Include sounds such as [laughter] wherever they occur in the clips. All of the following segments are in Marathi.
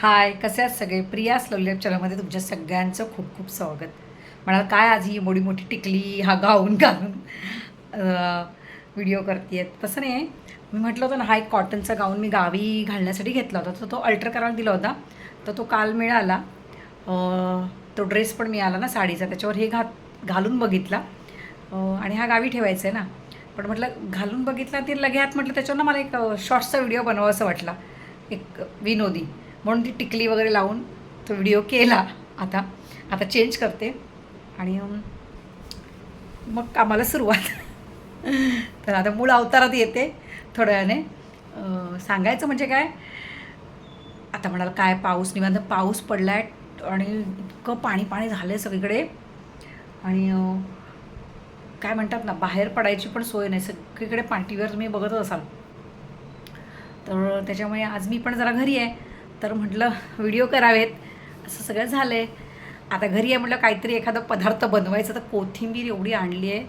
हाय कसे आहेत सगळे? प्रिया स्लोलेप चॅनलमध्ये तुमच्या सगळ्यांचं खूप खूप स्वागत. म्हणाल काय आज ही मोठी मोठी टिकली हा गाऊन घालून? व्हिडिओ करते आहेत तसं नाही. मी म्हटलं होतं ना हा एक कॉटनचा गाऊन मी गावी घालण्यासाठी घेतला होता. तर तो अल्टर करायला दिला होता. तर तो काल मिळाला. तो ड्रेस पण मिळाला ना साडीचा. त्याच्यावर हे घात घालून बघितला. आणि हा गावी ठेवायचा आहे ना. पण म्हटलं घालून बघितला ते लगेच म्हटलं त्याच्यावर ना मला एक शॉर्ट्सचा व्हिडिओ बनवावा वाटला. एक विनोदी. म्हणून ती टिकली वगैरे लावून तो व्हिडिओ केला. आता आता चेंज करते. आणि मग कामाला सुरुवात. [laughs] तर आता मूळ अवतारात येते थोड्या वेळाने सांगायचं म्हणजे काय? आता म्हणाल काय पाऊस निवांत पाऊस पडला आहे आणि इतकं पाणी पाणी झालं आहे सगळीकडे. आणि काय म्हणतात ना बाहेर पडायची पण सोय नाही. सगळीकडे पाठीवर तुम्ही बघतच असाल. तर त्याच्यामुळे आज मी पण जरा घरी आहे. तर म्हटलं व्हिडिओ करावेत. असं सगळं झालं आहे आता घरी आहे म्हटलं काहीतरी एखादा पदार्थ बनवायचं तर कोथिंबीर एवढी आणली आहे.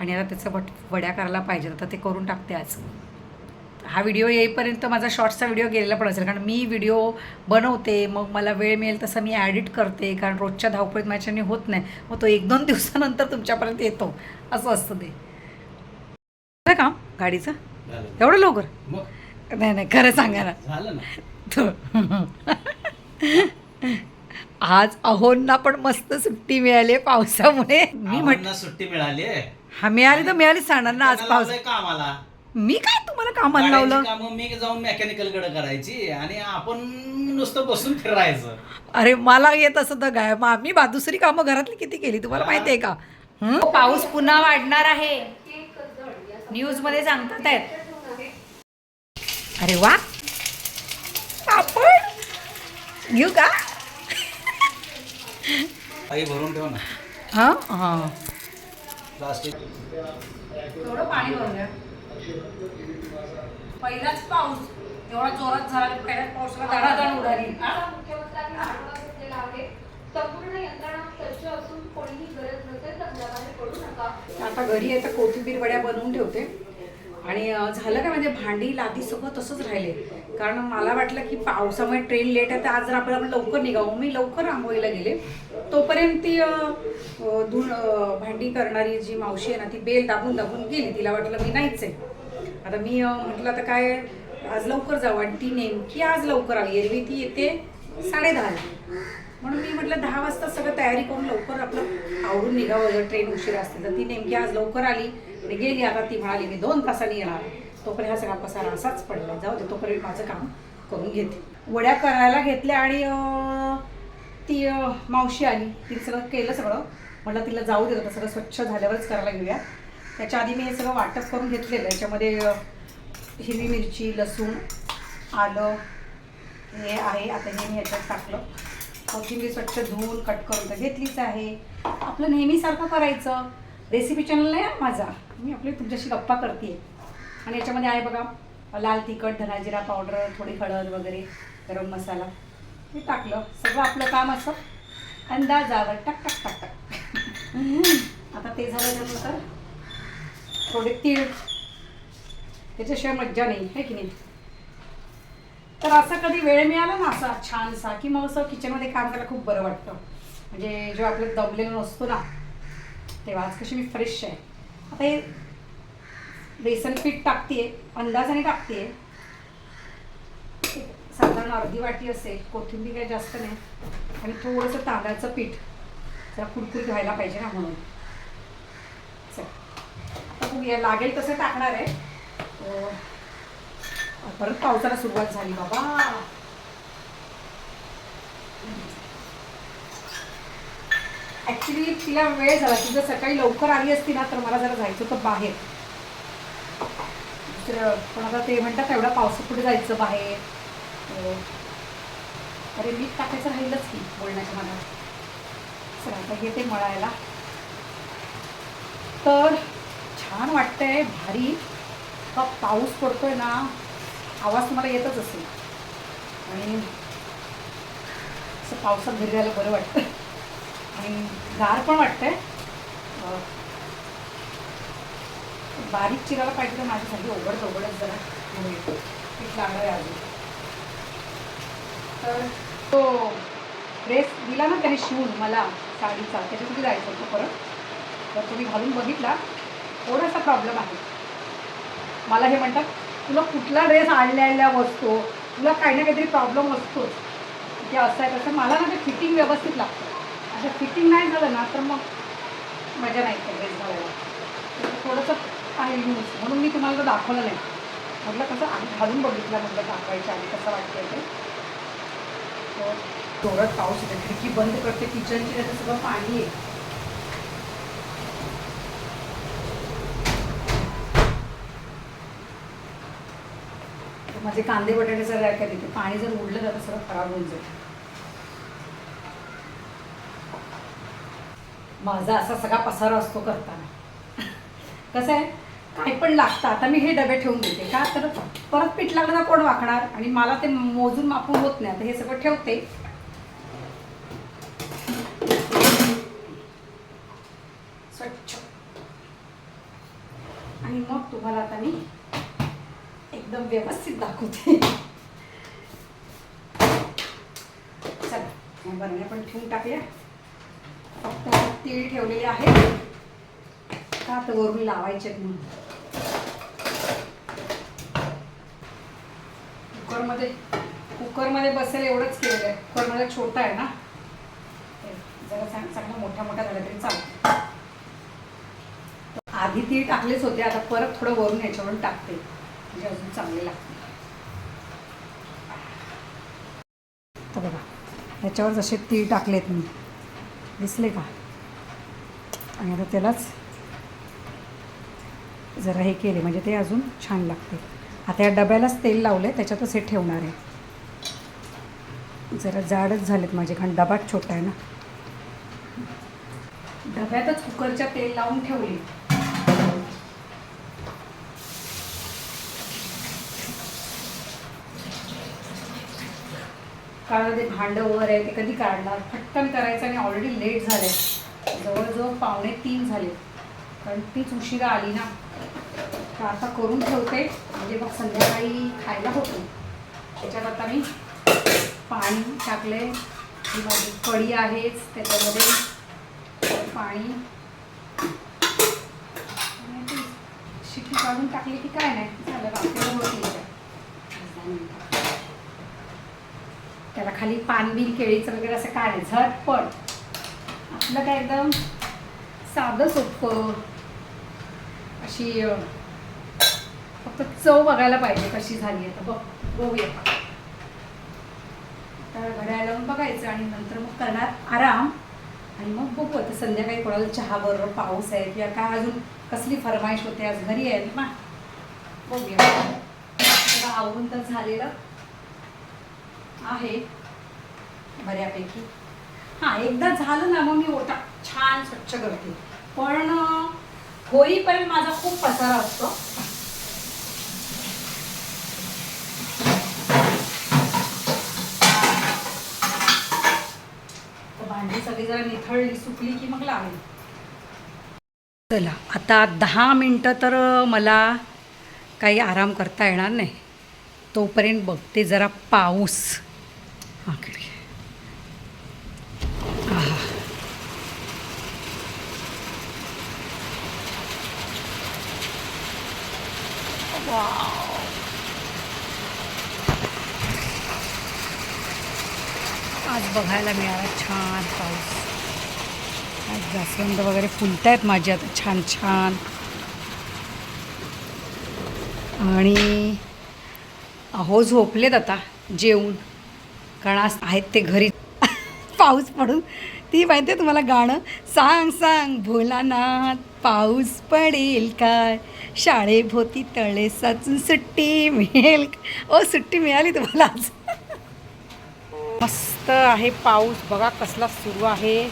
आणि आता त्याचं वट वड्या करायला पाहिजे तर ते करून टाकते आज. हा व्हिडिओ येईपर्यंत माझा शॉर्ट्सचा व्हिडिओ गेलेला पण असेल कारण मी व्हिडिओ बनवते मग मला वेळ मिळेल तसं मी ॲडिट करते कारण रोजच्या धावपळीत माझ्याने होत नाही. मग तो एक दोन दिवसानंतर तुमच्यापर्यंत येतो. असं असतं ते. काम? गाडीचं. एवढं लवकर? नाही नाही खरं सांगा ना. ना [laughs] आज अहोंना पण मस्त सुट्टी मिळाली आहे पावसामुळे. मी म्हट आम्हाला सुट्टी मिळाली हा मिळाली तर मिळाली सांगणार ना आज पाऊस कामाला मी काय तुम्हाला कामाला लावलं? काम मी जाऊन मेकॅनिकलकडे करायची आणि आपण नुसतं बसून फिरायचं. अरे मला येत असं तर काय मग आम्ही बा दुसरी कामं घरातली किती केली? तुम्हाला माहिती आहे का? हं? पाऊस पुन्हा वाढणार आहे. न्यूजमध्ये सांगतात आहेत. अरे वा! आपण? घेऊ का आई भरून ठेव ना. हा? हा. प्लास्टिक थोडं पाणी भरूया पहिलाच पाऊस. एवढा जोरात झाला की पहिल्याच पावसाला धडाधड उडाली. मुख्यमंत्र्यांनी आढावा घेतलेला आहे संपूर्ण यंत्रणा सज्ज असून कोणीही गरज नसेल तर घराबाहेर पडू नका. आता घरी आहे तर कोथिंबीर वड्या बनवून ठेवते. आणि झालं काय म्हणजे भांडी लादी सगळं तसंच राहिले. कारण मला वाटलं की पावसामुळे ट्रेन लेट आहे तर आज जर आपण आपण लवकर निघावं. मी लवकर आंघोळीला गेले. तोपर्यंत ती धुण भांडी करणारी जी मावशी आहे ना ती बेल दाबून दाबून गेली. तिला वाटलं मी नाहीच आहे. आता मी म्हटलं आता काय आज लवकर जाऊ. आणि ती नेमकी आज लवकर आली. एरवी ती येते साडेदहाला म्हणून मी म्हटलं दहा वाजता सगळं तयारी करून लवकर आपलं आवरून निघावं. जर ट्रेन उशीर असते तर. ती नेमकी आज लवकर आली आणि गेली. आता ती म्हणाली मी दोन तासांनी येणार तोपर्यंत हा सगळा पसारा असाच पडला. जाऊ दे तोपर्यंत माझं काम करून घेते. वड्या करायला घेतल्या आणि ती मावशी आली. तिने सगळं केलं सगळं. म्हटलं तिला जाऊ देत आता सगळं स्वच्छ झाल्यावरच करायला घेऊया. त्याच्या आधी मी हे सगळं वाटप करून घेतलेलं याच्यामध्ये हिरवी मिरची लसूण आलं हे आहे. आता हे मी ह्याच्यात टाकलं. कोथिंबीर स्वच्छ धुवून कट करून तर घेतलीच आहे. आपलं नेहमीसारखं करायचं. रेसिपी चॅनल नाही माझा. मी आपली तुमच्याशी गप्पा करते आणि याच्यामध्ये आहे बघा लाल तिखट धनाजिरा पावडर थोडी हळद वगैरे गरम मसाला. हे टाकलं. सगळं आपलं काम असं. अंदाजावर टक टक टक टक. आता ते झाल्यानंतर थोडे तीळ. त्याच्याशिवाय मज्जा नाही आहे की नाही? तर असा कधी वेळ मिळाला ना असा छानसा की मग असं किचनमध्ये काम करायला खूप बरं वाटतं. म्हणजे जेव्हा आपलं दमलेलं नसतो ना तेव्हा आज कशी मी फ्रेश आहे. आता हे बेसन पीठ टाकते अंदाजाने टाकते साधारण अर्धी वाटी असेल कोथिंबीर काही जास्त नाही. आणि थोडंसं तांदळाचं पीठ जरा कुरकुरीत व्हायला पाहिजे ना म्हणून. चल. बघूया लागेल तसं टाकणार आहे. परत पावसाला सुरुवात झाली बाबा. ऍक्च्युली तिला वेळ झाला. ती जर सकाळी लवकर आली असती ना तर मला जरा जायचं होतं बाहेर. दुसरं. पण आता ते म्हणतात एवढा पावसात कुठे जायचं बाहेर? अं, अरे मीठ टाकायचं राहिलंच की बोलण्याच्या मनात. चला आता येते मळायला. तर छान वाटतंय भारी. का पाऊस पडतोय ना आवाज तुम्हाला येतच असेल. आणि असं पावसात घरी जायला बरं वाटतं. आणि गार पण वाटतंय. बारीक चिरायला पाहिजे तर माझ्यासाठी ओघड ओघडच जरा पीठ लागणार आहे अजून. तर तो ड्रेस दिला ना त्याने शिवून मला साडीचा त्याच्यासाठी जायचं होतं परत. तर तुम्ही घालून बघितला. थोडासा प्रॉब्लेम आहे. मला हे म्हणतात तुला कुठला ड्रेस आणल्या वस्तू? तुला काही ना काहीतरी प्रॉब्लेम असतोच. ते असं आहे तसं मला ना ते फिटिंग व्यवस्थित लागतं. असं फिटिंग नाही झालं ना तर मग मजा नाही ड्रेस घालायला. थोडंसं आहे यूज म्हणून मी तुम्हाला तो दाखवलं नाही. म्हटलं कसं आम्ही घालून बघितलं म्हटलं दाखवायच्या आधी कसं वाटतंय ते. तर जोरात पाऊस येते खिडकी बंद करते. किचनची त्याचं सगळं पाणी आहे. माझे कांदे बटाटे जर काय तिथे पाणी जर उडलं तर सगळं खराब होऊन जाईल. माझा असा सगळा पसारा असतो करताना. [laughs] कसं आहे? काही पण लागतं. आता मी हे डबे ठेवून देते. का? तर परत पीठ लागलं ना कोण वाकणार? आणि मला ते मोजून मापून होत नाही. आता हे सगळं ठेवते. स्वच्छ. आणि मग तुम्हाला आता मी एकदम व्यवस्थित दाखवते. चला बरण्या पण ठेवून टाकल्या फक्त तीळ ठेवलेले आहे. का तर वरून लावायचे म्हणून. कुकरमध्ये कुकरमध्ये बसेल एवढंच केलेलं आहे. कुकरमध्ये छोटा आहे ना? जरा चांग चांगला मोठा मोठा झाला तरी चालतो आधी ती टाकलेच होते आता परत थोडं वरून याच्यावरून टाकते. म्हणजे अजून चांगले लागते. तर बघा याच्यावर जसे तीळ टाकलेत मी. दिसले का? आणि आता त्यालाच जरा हे केले म्हणजे ते अजून छान लागते. आता या डब्यालाच तेल लावलं आहे त्याच्यातच हे ठेवणार आहे. जरा जाडच झालेत माझे कारण डबाच छोटा आहे ना. डब्यातच कुकरच्या तेल लावून ठेवले. कारण ते भांडं वगैरे आहे ते कधी काढणार? फटकन करायचं आणि ऑलरेडी लेट झालं आहे जवळजवळ पावणे तीन झाले. कारण तीच उशिरा आली ना. तर आता करून ठेवते. म्हणजे मग संध्याकाळी खायला होतो. त्याच्यात आता मी पाणी टाकले ही माझी कढी आहेच त्याच्यामध्ये पाणी. आणि शिटी काढून टाकली की काय नाही? झालं आपल्याला होती त्याला खाली पानबीन केळीचं वगैरे असं काय झटपट. आपलं काय एकदम साधं सोपं. अशी फक्त चव बघायला पाहिजे कशी झाली आता बघ बघूया. तर घड्याळ लावून बघायचं आणि नंतर मग करणार आराम. आणि मग बघू आता संध्याकाळी कोणाला चहा बरोबर पाऊस आहे किंवा काय अजून कसली फरमाईश होते आज घरी आहेत ना. बघूया. आवरून तर झालेलं आहे बऱ्यापैकी. हां एकदा झालं ना मग मी ओटा छान स्वच्छ करते. पण होईपर्यंत माझा खूप पसारा असतो. भांडी सगळी जरा निथळली सुकली की मग लावेल चला आता दहा मिनटं तर मला काही आराम करता येणार नाही. तोपर्यंत बघते जरा पाऊस. हां खिडकी. आहा. वाव. आज बघायला मिळाला छान पाऊस. आज जास्वंद वगैरे फुलत आहेत माझी आता छान छान. आणि अहो झोपलेत आता जेवून. कारण आज आहेत ते घरी. [laughs] पाऊस पडून ती माहिती आहे तुम्हाला गाणं? सांग सांग भोलानाथ पाऊस पडेल काय? शाळेभोवती तळे साचून सुट्टी मिळेल का? ओ सुट्टी मिळाली तुम्हाला आज. मस्त आहे पाऊस. बघा कसला सुरू आहे.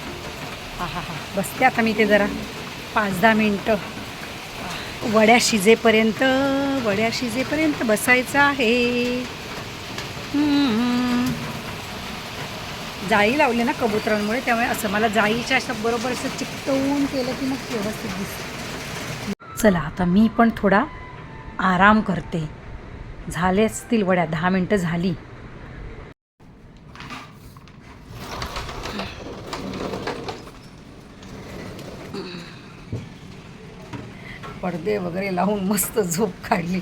हा हा हा. बसते आता मी ते जरा. पाच दहा मिनटं. वड्या शिजेपर्यंत वड्या शिजेपर्यंत बसायचं आहे. हम्म. जाळी लावली ना कबुतरांमुळे त्यामुळे असं मला जाळीच्या अशा बरोबर असं चिकटवून केलं की मग व्यवस्थित दिसतं. चला आता मी पण थोडा आराम करते. झाले असतील वड्या दहा मिनटं झाली. पडदे वगैरे लावून मस्त झोप काढली.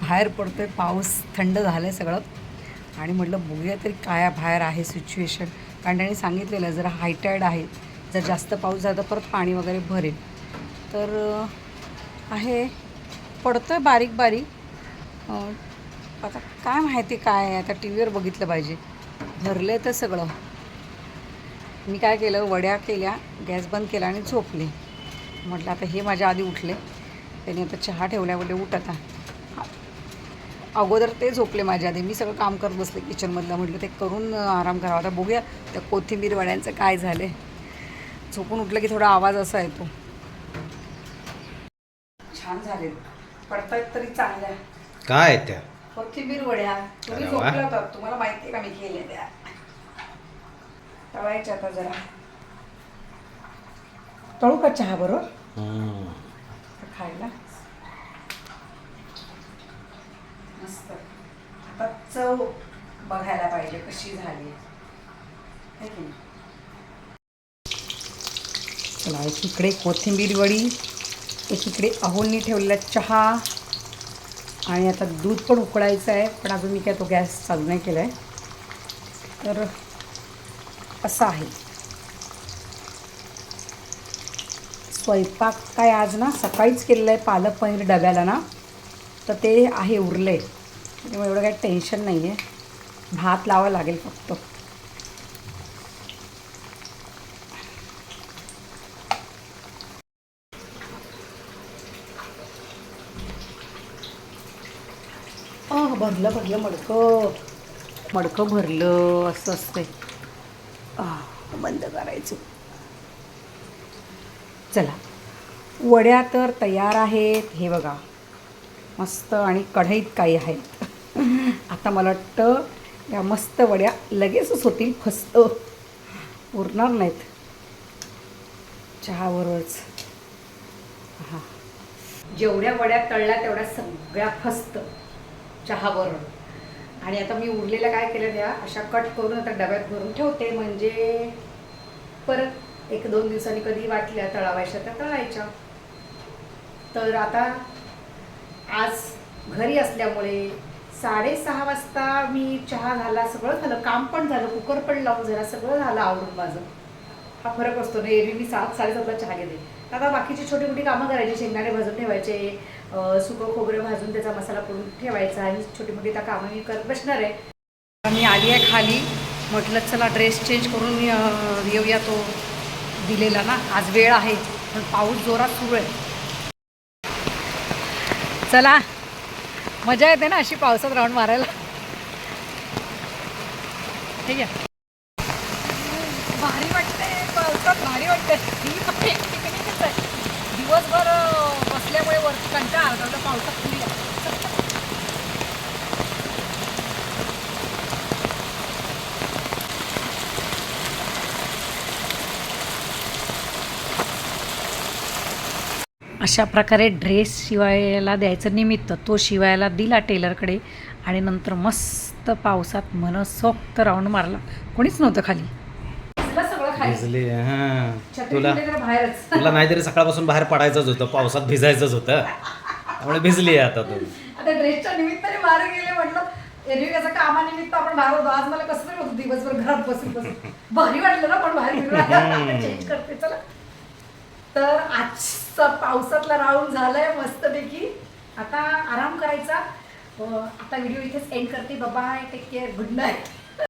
बाहेर पडतोय पाऊस थंड झालं सगळं. आणि म्हटलं बघूया तरी काय बाहेर आहे सिच्युएशन कारण त्यांनी सांगितलेलं जरा हायटाईड आहे जर जास्त पाऊस झाला तर परत पाणी वगैरे भरेल. तर आहे पडतो आहे बारीक. बारीक आता काय माहिती काय आहे? आता टी व्हीवर बघितलं पाहिजे. भरलं तर सगळं. मी काय केलं? वड्या केल्या गॅस बंद केला आणि झोपले. म्हटलं आता हे माझ्या आधी उठले. त्यांनी आता चहा ठेवल्या म्हणजे उठ अगोदर ते झोपले माझ्या आधी. मी सगळं काम करत बसले किचनमधलं म्हटलं ते करून आराम करावा. आता बघूया त्या कोथिंबीर वड्यांचं काय झालं झोपून उठलं की थोडा आवाज असा येतो. छान झाले. पडतायत तरी चांगल्या. काय त्या? कोथिंबीर वड्या तुम्ही अरे वा. झोपला होता. तुम्हाला माहिती आहे का मी केले त्या? तळायच्या आता जरा. तळू का चहा बरोबर हम्म. खायला मस्त आता चव बघायला पाहिजे कशी झाली. चला एक इकडे कोथिंबीर वडी एक इकडे ठेवलेला चहा आणि आता दूध पण उकळायचं आहे पण अजून मी काय तो गॅस चालू नाही केला आहे तर असं आहे. स्वयंपाक काय आज ना सकाळीच केलेलं आहे पालक पनीर डब्याला ना. तर ते आहे उरले. त्यामुळे एवढं काही टेन्शन नाही आहे भात लावा लागेल फक्त. भरलं भरलं मडकं. मडकं भरलं असं असतंय. बंद करायचं. चला. वड्या तर तयार आहेत. हे बघा. मस्त आणि कढईत काही आहेत आता मला वाटतं या मस्त वड्या लगेचच होतील फस्त. उरणार नाहीत. चहाबरोबरच हां. जेवढ्या वड्या तळल्या तेवढ्या सगळ्या फस्त चहाबरोबर आणि आता मी उरलेल्या काय केलं त्या? अशा कट करून आता डब्यात भरून ठेवते. म्हणजे परत एक दोन दिवसांनी कधी वाटल्या तळावायच्या त्या तळायच्या. तर आता आज घरी असल्यामुळे साडेसहा वाजता मी चहा झाला सगळं झालं. काम पण झालं कुकर पण लावून जरा सगळं झालं आवडून माझं. हा फरक असतो ना एरवी मी सात साडेसातला चहा घेते. आता बाकीची छोटी मोठी कामं करायची शेंगदाणे भाजून ठेवायचे सुकं खोबरं भाजून त्याचा मसाला करून ठेवायचा ही छोटी मोठी त्या कामं मी करत बसणार आहे. मी आली आहे खाली. म्हटलं चला ड्रेस चेंज करून येऊया तो दिलेला ना. आज वेळ आहे पण पाऊस जोरात सुरू आहे. चला. मजा येते ना अशी पावसात राऊंड मारायला. ठीक आहे. भारी वाटते पावसात भारी वाटते फक्त आहे दिवसभर बसल्यामुळे वर कंटाळ आला पावसात फिरूया. अशा प्रकारे ड्रेस शिवायला द्यायचं निमित्त तो शिवायला दिला टेलरकडे आणि नंतर मस्त पावसात मनसोक्त राऊंड मारला. कोणीच नव्हतं खाली. भिजली हा. तुला तुला नाहीतरी सकाळपासून बाहेर पडायचंच होतं पावसात भिजायचंच होतं. त्यामुळे भिजली आहे आता तू. आता ड्रेसच्या निमित्ताने बाहेर गेले म्हटलं एरवी कसं कामानिमित्त आपण बाहेर होतो. आज मला कसं तरी होतं दिवसभर घरात बसून बसून. भारी वाटलं ना पण बाहेर चेंज [laughs] करते चला. तर आजचा पावसातला राऊंड झालाय मस्तपैकी. आता आराम करायचा. आता व्हिडिओ इथेच एंड करते. बाबा टेक केअर गुड नाईट